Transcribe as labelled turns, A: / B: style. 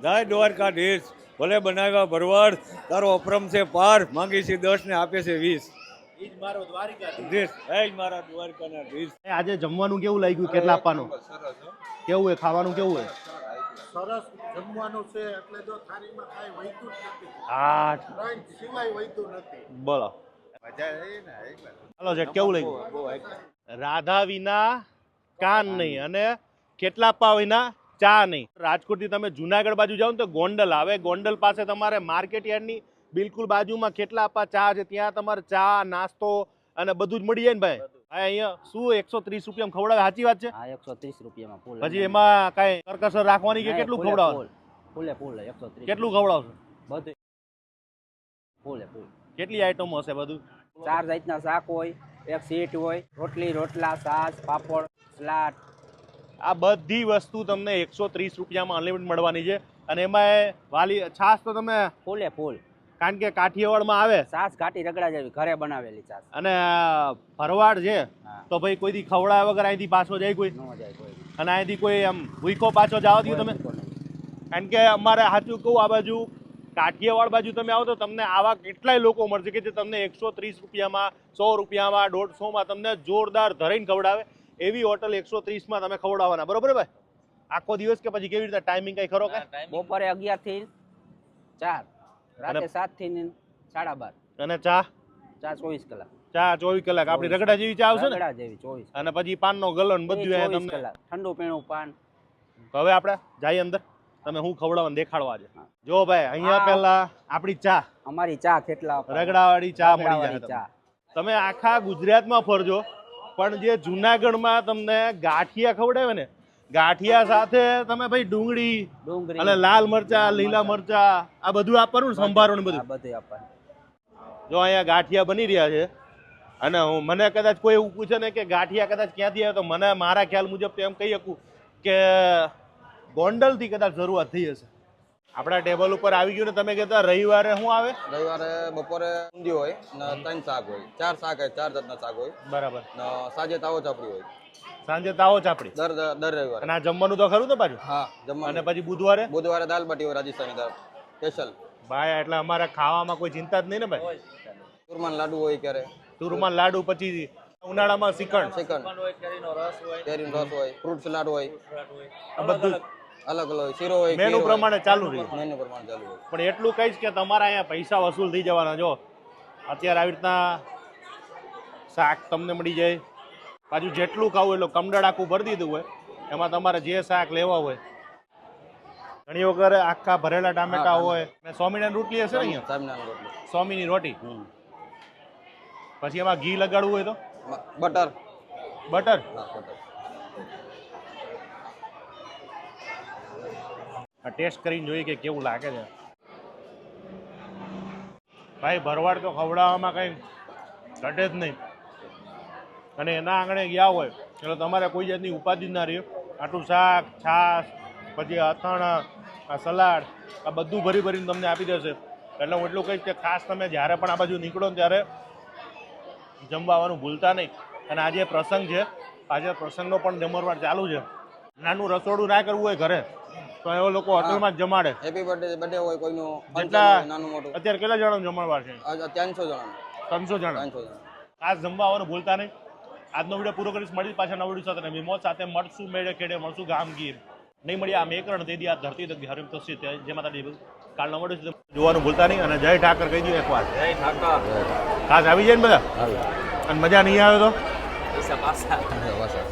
A: જય દ્વારકાધીશ ભલે બનાવ્યા ભરવાડ તારો અપરમ છે પાર માંગી છે દસ ને આપે છે વીસ
B: આજે જમવાનું કેવું લાગ્યું કેટલા આપવાનું કેવું હોય ખાવાનું કેવું હોય
C: સરસ જમવાનું છે એટલે જો થાળીમાં કાંઈ વહીતું જ નથી
B: હા
C: સિવાય વહીતું નથી
B: બોલો ચાલો છે કેવું લાગ્યું રાધા વિના કાન નહીં અને કેટલા પા વિના ચા નહીં. રાજકોટથી તમે જુનાગઢ બાજુ જાઓ તો ગોંડલ આવે. ગોંડલ પાસે તમારે માર્કેટ યાર્ડની બિલકુલ બાજુમાં કેટલા આપા ચા છે ત્યાં તમારે ચા નાસ્તો અને બધું જ મળી જાય ને ભાઈ. હા અહીંયા શું એકસો ત્રીસ રૂપિયામાં ખવડાવે? સાચી વાત છે?
D: હા એકસો ત્રીસ રૂપિયામાં
B: પછી એમાં કાંઈ કરકસર રાખવાની કે કેટલું ખવડાવો?
D: ફૂલે. ફૂલ એકસો ત્રીસ.
B: કેટલું ખવડાવશે?
D: બધું. ફૂલે ફૂલ.
B: કેટલી આઈટમો હશે બધું?
D: ચાર જાતના શાક હોય એક સીટ હોય રોટલી રોટલા છાશ પાપડ સલાડ.
B: આ બધી વસ્તુ તમને એકસો ત્રીસ રૂપિયામાં અનલિમિટ મળવાની છે. અને એમાં વાલી છાશ તો તમે
D: ફૂલે ફૂલ.
B: કારણ કે કાઠિયાવાડમાં આવે.
D: છાશ કાઠી રગડા જેવી ઘરે બનાવેલી છાશ.
B: અને ભરવાડ છે તો ભાઈ કોઈથી ખવડાવ્યા વગર અહીંથી પાછો જાય કોઈ.
D: ન જાય કોઈ
B: અને અહીંથી કોઈ આમ ભૂખો પાછો જવા દો તમે. કારણ કે અમારે સાચું કહું આ બાજુ કાઠિયાવાડ બાજુ તમે આવો તો તમને આવા કેટલાય લોકો મળશે કે જે તમને એકસો ત્રીસ રૂપિયામાં સો રૂપિયામાં દોઢસોમાં તમને જોરદાર ધરીને ખવડાવે. એવી હોટલ એકસો ત્રીસમાં તમે ખવડાવવાના. બરોબર ભાઈ? આખો દિવસ કે પછી કેવી રીતે ટાઈમિંગ કઈ ખરો કે?
D: બપોરે અગિયારથી ચાર રાતે સાતથી સાડા બાર.
B: અને ચા?
D: ચા ચોવીસ કલાક.
B: ચા ચોવીસ કલાક. આપણી રગડા જેવી ચા આવશે
D: રગડા જેવી ચોવીસ.
B: અને પછી પાનનો ગલન બધું અહીંયા તમને
D: ઠંડુ પીણું પાન.
B: હવે આપણે જઈએ અંદર. તમે હું ખવડાવવાનું દેખાડવા છે જો ભાઈ અહીંયા પહેલા આપણી ચા.
D: અમારી ચા કેટલા
B: રગડાવાળી ચા મળી જાય
D: ચા.
B: તમે આખા ગુજરાતમાં ફરજો. પણ જે જુનાગઢમાં તમને ગાંઠિયા ખવડાવે ને ગાંઠિયા સાથે તમે ભાઈ ડુંગળી
D: ડુંગળી.
B: અને લાલ મરચા લીલા મરચા આ બધું આપવાનું સંભારો ને બધું
D: બધું? આપવાનું.
B: જો અહીંયા ગાંઠિયા બની રહ્યા છે અને હું મને કદાચ કોઈ એવું પૂછે ને કે ગાંઠિયા કદાચ ક્યાંથી આવે તો મને મારા ખ્યાલ મુજબ તો એમ કહી શકું કે ગોંડલથી કદાચ શરૂઆત થઈ હશે. આપણા ટેબલ ઉપર આવી ગયું ને તમે કહેતા રવિવારે શું આવે?
E: રવિવારે બપોરે ઊંધી હોય ને ત્રણ શાક હોય. ચાર શાક હોય ચાર જાતના શાક હોય.
B: બરાબર.
E: ને સાંજે તાવો ચાપડી હોય.
B: સાંજે તાવો ચાપડી?
E: દર દર રવિવારે.
B: અને આ જમવાનું તો ખરું ને પાછું?
E: હા
B: અને પછી બુધવારે?
E: બુધવારે દાલ બાટી હોય રાજસ્થાની દાળ. સ્પેશિયલ
B: ભાઈ એટલે અમારે ખાવામાં કોઈ ચિંતા જ નહીં ને ભાઈ?
E: ચૂરમાન લાડુ હોય ક્યારે?
B: તુરમાન લાડુ પછી ઉનાળામાં શ્રીખંડ
E: હોય કેરીનો રસ હોય. ફ્રૂટ સલાડ હોય.
B: આ બધું
E: અલગ અલગ શીરો હોય
B: મેનુ પ્રમાણે ચાલુ રહે.
E: મેનુ પ્રમાણે ચાલુ હોય
B: પણ એટલું કહીશ કે તમારા અહીંયા પૈસા વસૂલ થઈ જવાના જો. અત્યારે આવી રીતના શાક તમને મળી જાય. પાછું જેટલું ખાવું એટલું કમડળ આખું ભરી દીધું હોય. એમાં તમારે જે શાક લેવા હોય. ઘણી વગર આખા ભરેલા ટામેટા હોય. અને સ્વામિનારાયણ રોટલી હશે ને અહીંયા?
E: રોટલી.
B: સ્વામીની રોટી? પછી એમાં ઘી લગાડવું હોય તો?
E: બટર.
B: બટર?
E: બટર.
B: ટેસ્ટ કરીને જોઈએ કે કેવું લાગે છે. ભાઈ, ભરવાડ તો ખવડાવવામાં કંઈ ઘટે જ નહીં. અને એના આંગણે ગયા હોય, એટલે તમારે કોઈ જાતની ઉપાધિ ના રહ્યો આટલું શાક, છાશ, પછી અથાણા, આ સલાડ, આ બધું ભરી ભરીને તમને આપી દેશે. એટલે હું એટલું કહીશ કે ખાસ તમે જ્યારે પણ આ બાજુ નીકળો ત્યારે જમવા આવવાનું ભૂલતા નહીં. અને આજે પ્રસંગ છે. આજે પ્રસંગનો પણ જમણવાર ચાલુ છે. નાનું રસોડું ના કરવું હોય ઘરે. તો એવો લોકો હોટલમાં જ જમાડે.
E: હેપી બર્થડે બર્થડે હોય કોઈનું.
B: જેટલા-
E: નાનું મોટું.
B: અત્યારે કેટલા જણાનું જમણવાર છે?
E: ત્રણસો જણાનું.
B: ત્રણસો જણા.
E: ત્રણસો જણા.
B: ખાસ જમવા આવવાનું ભૂલતા નહીં. આજનો વીડિયો પૂરો કરીશ. મળી પાછા નવા વીડિયો સાથે. વિમોદ સાથે મળશું મેળે ખેડે મળશું ગામ ગીર નહીં મળી આ મેકરણ દે દી આ ધરતી તક હરિમ તસ્ય જે માતાજી. કાલ નવા વીડિયો જોવાનું ભૂલતા નહીં. અને જય ઠાકર કહી દઉં એકવાર.
C: જય ઠાકર.
B: ખાસ આવી જાય ને બધા? અને મજા નહીં આવે તો?
E: વાસા